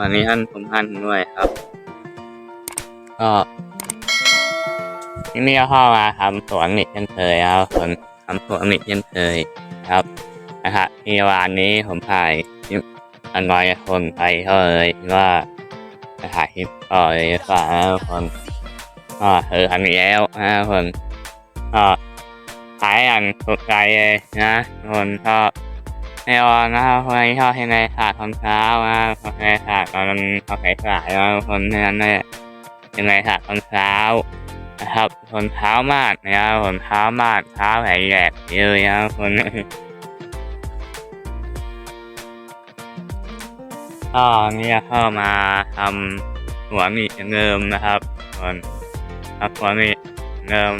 วันนี้ท่านผมท่านด้วยครับ ก็ที่นี่ก็เข้ามาทำสวนนิดเช่นเคยครับคนทำสวนนิดเช่นเคยครับนะครับที่วันนี้ผมถ่ายคลิปอันน้อยคนไปก็เลยว่าถ่ายคลิปต่อเลยดีกว่านะทุกคนก็คืออันนี้แล้วนะทุกคนก็ถ่ายอันถูกใจเลยนะทุกคนก็ ม่รอนะครับคนที่ชอบให้ในขาดตอนเช้านะโอเคขาดตอนเขาสายสายนะคนนั้นเนี่ยยังไงขาดตอนเช้านะครับคนเช้ามากนะครับคนเช้ามากเช้าแหกแหลกเลยนะคนก็เนี่ยเข้ามาทำหัวมีเงิมนะครับคนครับหัวมีเงิม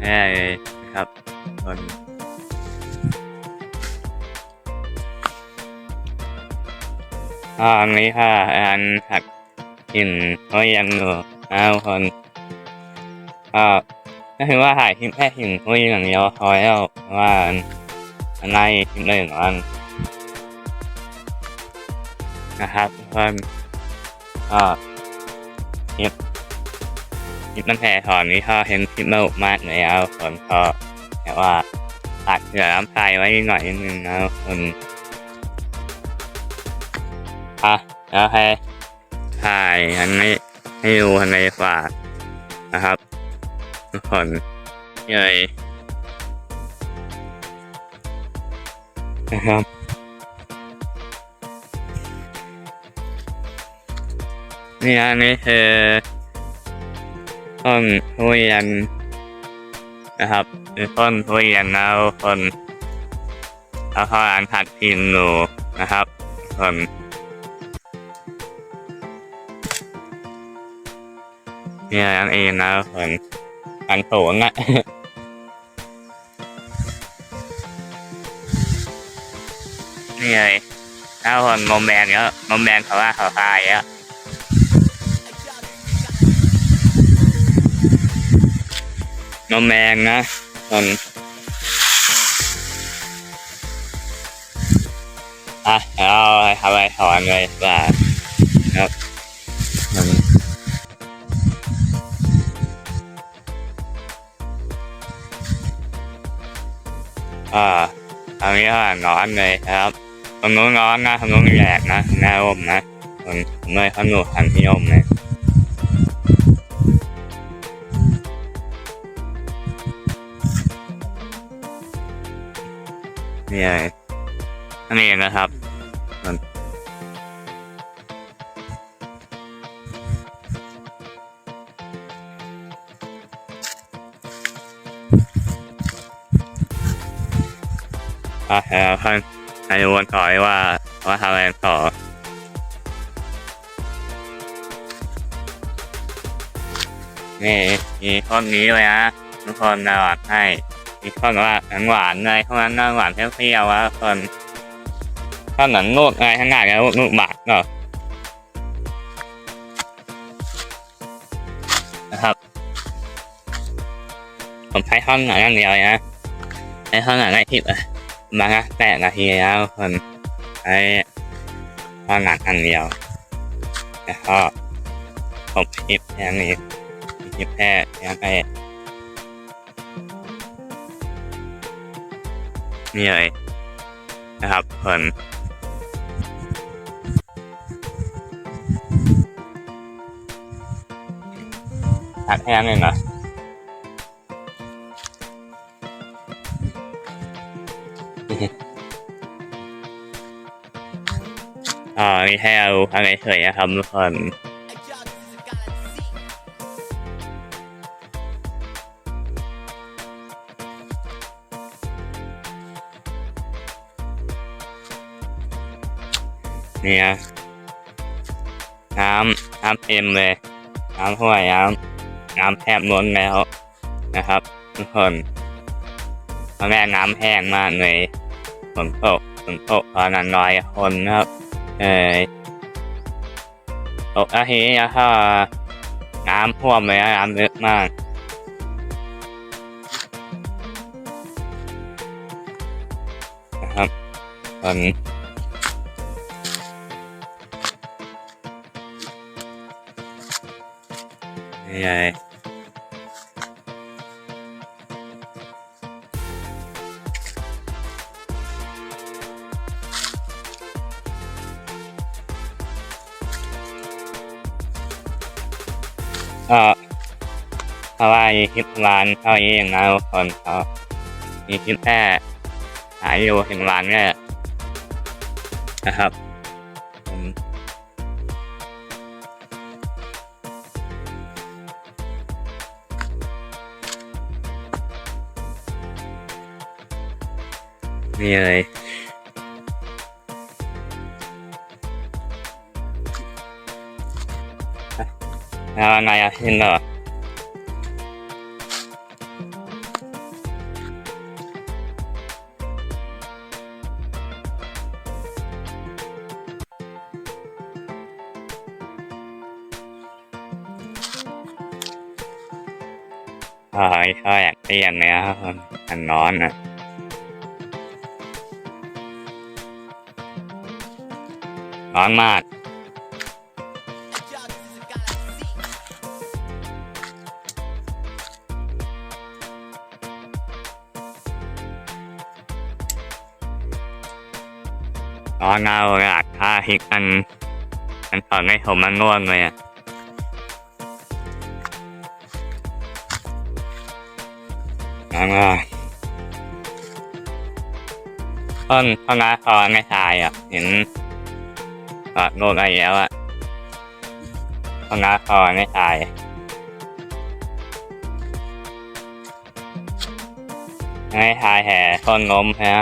แน่เลยนะครับคน ก็อันนี้ค่ะอันหักลิ่นก็ยังอยู่นะทุกคนก็ก็คือว่าถ่ายคลิปแค่กลิ่นก็ยังอย่างเดียวพอแล้วว่าอันในคลิปหนึ่งอันนะครับทุกคนก็คลิปคลิปมันแผ่ถอนนี้ก็เห็นคลิปมาอกมากเลยครับทุกคนก็แต่ว่าตัดเหลือน้ำใจไว้หน่อยนึงนะคน อะแล้วให้ถ่ายอันนี้ให้ดูอันในฝานะครับทุกคนเลยนะครับนี่อันนี้คือต้นทุเรียนนะครับคือต้นทุเรียนนะทุกคนแล้วก็อันถัดพิมพ์หนูนะครับคน เนี่ยนั่นเองนะทุกคนอันโถงอะนี่เลยถ้าคนมอมแบนก็มอมแบนเขาว่าเขาตายอะมอมแบนนะคนอะเราทำไรถอนเลยว่าครับ อ่าทางนี้ก็ร้อนเลยครับตรงนู้นร้อนนะตรงนู้นแดดนะหน้าร่มนะส่วนผมเลยเขาหนูทางที่ร่มเลยนี่ไงนี่นะครับ อ่าแล้วท่านให้วนต่อไว้ว่าว่าทำอะไรต่อนี่มีข้อนี้เลยนะทุกคนนะหวานให้ มีข้อว่าหนังหวานเลยข้อนั้นน่าหวานเปรี้ยวๆวะทุกคนข้อหนังนูดอะไรข้างหน้าเนี่ยนูดบาดเนาะนะครับ ผมใช้ข้อหนังอย่างเดียวเลยนะใช้ข้อหนังได้ทิปอะ มาละแปดนาทีแล้วคนใช้ข้อหนังอันเดียวแล้วก็ผมคลิปแค่นี้คลิปแค่ยังไงนี่เลยนะครับเพิ่นตัดแห้งเลยนะ อ่านี่ให้เอะไรเฉยนะครับทุกคนเนี่ยน้ำน้ำเต็มเลยน้ำท่วยน้ำน้ำแทบล้นแล้วนะครับ ทุกคนตอนแรกน้ำแห้งมากเลยฝนตกฝนตกตอนนั้นร้อยคนนะครับ เออโอ้อาเฮียถ้าน้ำท่วมเลยน้ำเยอะมาก นะครับตอนนี้ใหญ่ เพราะว่าคลิปร้านเท่านี้เองนะทุกคนเขามีคลิปแค่หายอยู่ถึงร้านเนี่ยนะครับนี่เลยแล้วนายอาทินเหรอ อ่าก็อยากเปลี่ยนเนี่ยมันร้อนอะร้อนมากร้อนเอาอยากถ้าฮิกมันมันตอนไม่ผมมันง่วงเลยอะ ร้อนมากต้นต้นน้าคอนไม่ทายอะ เห็นก็โลกอะไรแล้วอะต้นน้าคอนไม่ตายไม่ตายแห่ต้นล้มใช่ไหม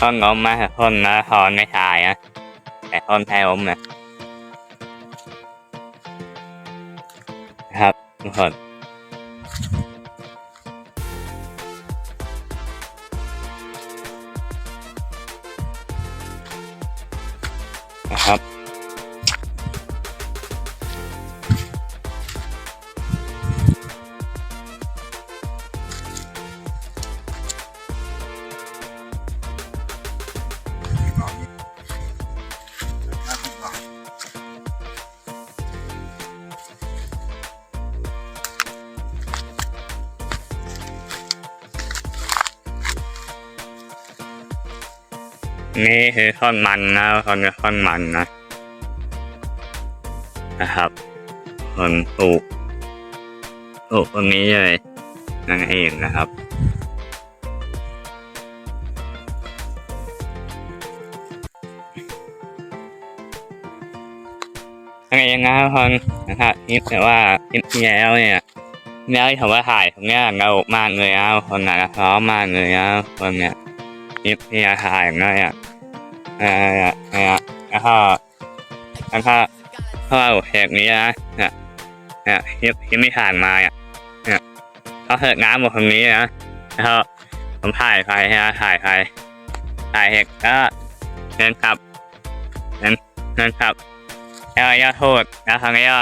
ต้นล้มมาต้นน้าคอไม่ตายอะแต่ต้นแพ้ล้มนะนะครับทุกคน นะครับ นี่คือท่อนมันนะท่อนนี้ท่อนมันนะ นะครับคนปลูกปลูกตรงนี้เลยนั่นเองนะครับนั่นเองนะครับคนนะครับคลิปแต่ว่าคลิปที่แล้วเนี่ยแล้วที่ผมว่าถ่ายผมเนี่ยสนุกมากเลยนะคนนะพร้อมมากเลยนะคนเนี่ย คลิปที่ถ่ายเนี่ยเอ่อเนี่ยแล้วก็แล้วก็ถ้าเราแหกนี้นะเนี่ยเนี่ยคลิปคลิปที่ผ่านมาเนี่ยเนี่ยเขาเหิดน้ำหมดตรงนี้นะแล้วก็ผมถ่ายไปนะถ่ายไปถ่ายเหกก็เดินกลับเดินเดินกลับแล้วก็โทษแล้วครั้งนี้ก็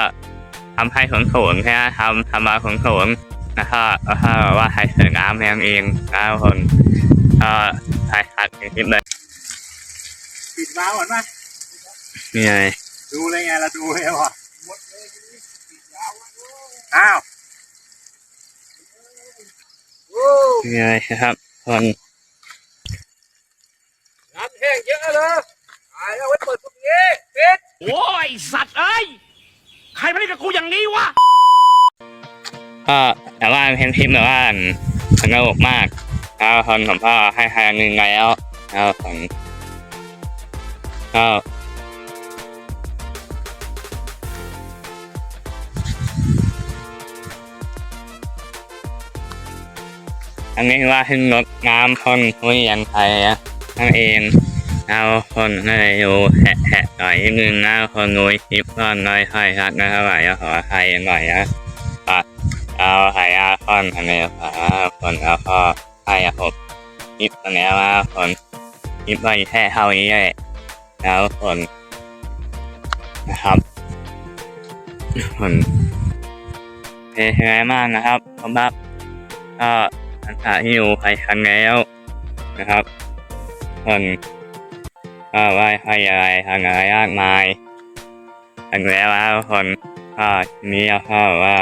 ทำให้ขนโขนใช่ไหมทำทำมาขนโขนแล้วก็แล้วก็ว่าถ่ายเหิดน้ำเองเองนะคนก็ถ่ายคัดคลิปเลยปิดวาล์วก่อนป่ะนี่ไงดูเลยไงเราดูเลยวะอ้าวนี่ไงครับคนน้ำแห้งเยอะเลยตายแล้วไว้เปิดพวกนี้ปิดโอ้ยสัตว์เอ้ยใครมาเล่นกับกูอย่างนี้วะก็แต่ว่าเพนทิปแบบว่าสนุกมาก แล้วคนผมก็ให้คะแนนหนึ่งแล้วแล้วผมก็อันนี้ว่าขึ้นรถน้ำคนทุเรียนไทยอะนั่นเองเอาคนให้ดูแหะแหน่อยนิดนึงนะคนดูคลิปก็น้อยค่อยครับนะเท่าไหร่ก็ขอใครหน่อยนะเอาหายาคอนทำไมฝาคนเอาก็ ให้ผมคลิปตอนนี้ว่าคนคลิปไว้แค่เท่านี้เลยแล้วคนนะครับคนเป็นยังไงมากนะครับผมครับก็อันตราที่อยู่ไปคันแล้วนะครับคนก็ไหว้ให้อะไรทางอะไรมากมายทันแล้วว่าคนก็ทีนี้เราก็แบบว่า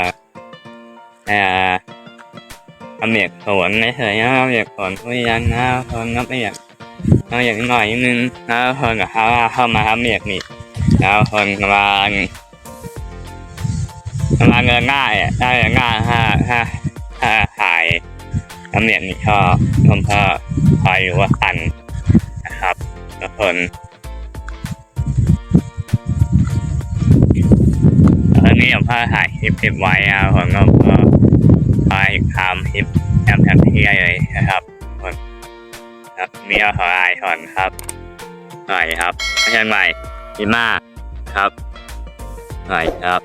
เอ่อทำเบียกสวนไม่เฉยนะเบียกสวนทุเรียนนะคนก็ไม่อยากเราอยากหน่อยนึงแล้วคนกับเขาเข้ามาทำเบียกนี่แล้วคนกำลังกำลังเงินง่ายอะได้ง่ายถ้าถ้าถ้าขายทำเบียกนี่ก็ผมก็คอยอยู่ว่าทันนะครับทุกคนตอนนี้ผมก็ถ่ายคลิปไว้ครับผมก็ ก็ไปทำคลิปแอมแอมเฮียเลยนะครับคนครับมีเอาขอไอหอนครับหน่อยครับเชียงใหม่ดีมากครับหน่อยครับ